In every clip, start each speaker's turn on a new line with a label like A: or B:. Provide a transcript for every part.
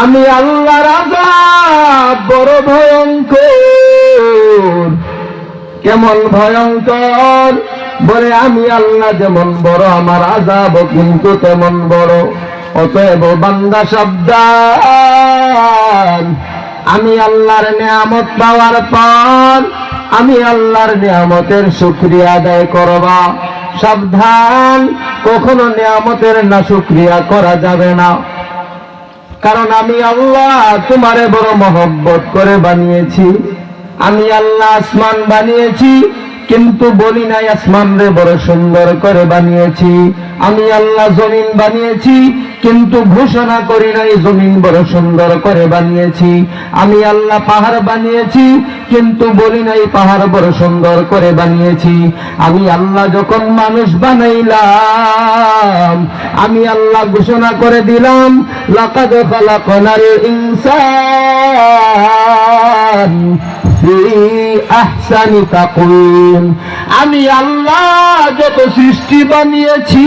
A: আমি আল্লাহর রাজা, বড় ভয়ঙ্কর। কেমন ভয়ঙ্কর? বলে, আমি আল্লাহ যেমন বড়, আমার আজাব কিন্তু তেমন বড়। অতএব বান্দা শব্দ আমি আল্লাহর নিয়ামত পাওয়ার পর, আমি আল্লাহর নিয়ামতের শুক্রিয়া আদায় করবা। সাবধান, কখনো নিয়ামতের না শুক্রিয়া করা যাবে না। কারণ আমি আল্লাহ তোমারে বড় মহব্বত করে বানিয়েছি। আমি আল্লাহ আসমান বানিয়েছি, কিন্তু বলি নাই আসমান রে বড় সুন্দর করে বানিয়েছি। আমি আল্লাহ জমিন বানিয়েছি, কিন্তু ঘোষণা করি নাই জমিন বড় সুন্দর করে বানিয়েছি। আমি আল্লাহ পাহাড় বানিয়েছি, কিন্তু বলি নাই পাহাড় বড় সুন্দর করে বানিয়েছি। আমি আল্লাহ যখন মানুষ বানাইলাম আমি আল্লাহ ঘোষণা করে দিলাম, লাকাদ খালাকনাল ইনসান আমি আল্লাহ যত সৃষ্টি বানিয়েছি,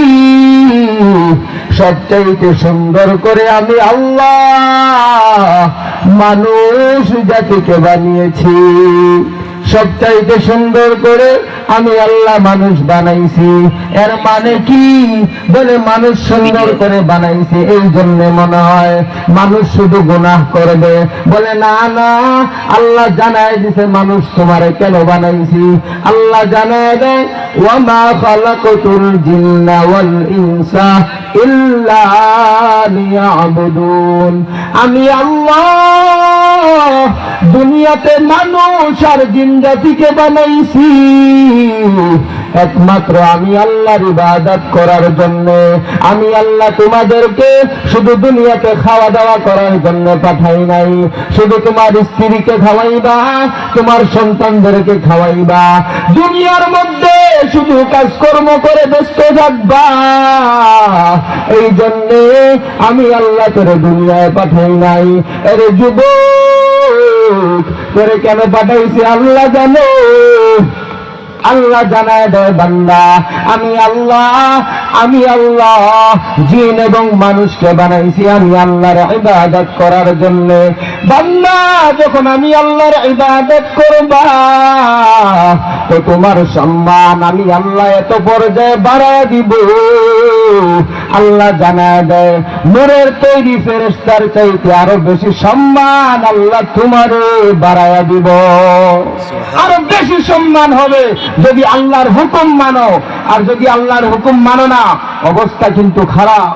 A: সবচাইতে সুন্দর করে আমি আল্লাহ মানুষ জাতিকে বানিয়েছি। সবচাইতে সুন্দর করে আমি আল্লাহ মানুষ বানাইছি। এর মানে কি? বলে মানুষ সুন্দর করে বানাইছি, এই জন্য মনে হয় মানুষ শুধু গুনাহ করবে। বলে, না না, আল্লাহ জানায় দিছে মানুষ তোমারে কেন বানাইছি? আল্লাহ জানায় দেয়, ওয়ামা খালাকতুল জিন্না ওয়াল ইনসা ইল্লা লিয়াবুদুন। আমি আল্লাহ দুনিয়াতে মানুষ আর জিন্দাতিকে বানাইছি। একমাত্র আমি আল্লাহর ইবাদত করার জন্য। আমি আল্লাহ তোমাদেরকে শুধু দুনিয়াতে খাওয়া দাওয়া করার জন্য পাঠাই নাই। শুধু তোমার স্ত্রীকে খাওয়াইবা, তোমার সন্তানদেরকে খাওয়াইবা। দুনিয়ার মধ্যে শুধু কাজকর্ম করে ব্যস্ত থাকবা। এই জন্যে আমি আল্লাহ করে দুনিয়ায় পাঠাই নাই। এরে যুবক করে কেন পাঠাইছি আল্লাহ জানো? আল্লাহ জানায় দেয় বান্দা, আমি আল্লাহ আমি আল্লাহ, জিন এবং মানুষকে বানাইছি আমি আল্লাহর ইবাদত করার জন্য। বান্দা, যখন আমি আল্লাহর ইবাদত করবা তো তোমার সম্মান আমি আল্লাহ এত পর্যায়ে বাড়ায় দিব। আল্লাহ জানায় দেয় নূরের তৈরি ফেরেস্তার চাইতে আরও বেশি সম্মান আল্লাহ তোমারে বাড়ায় দিব। আরও বেশি সম্মান হবে যদি আল্লাহর হুকুম মানো। আর যদি আল্লাহর হুকুম মানো না অবস্থা কিন্তু খারাপ।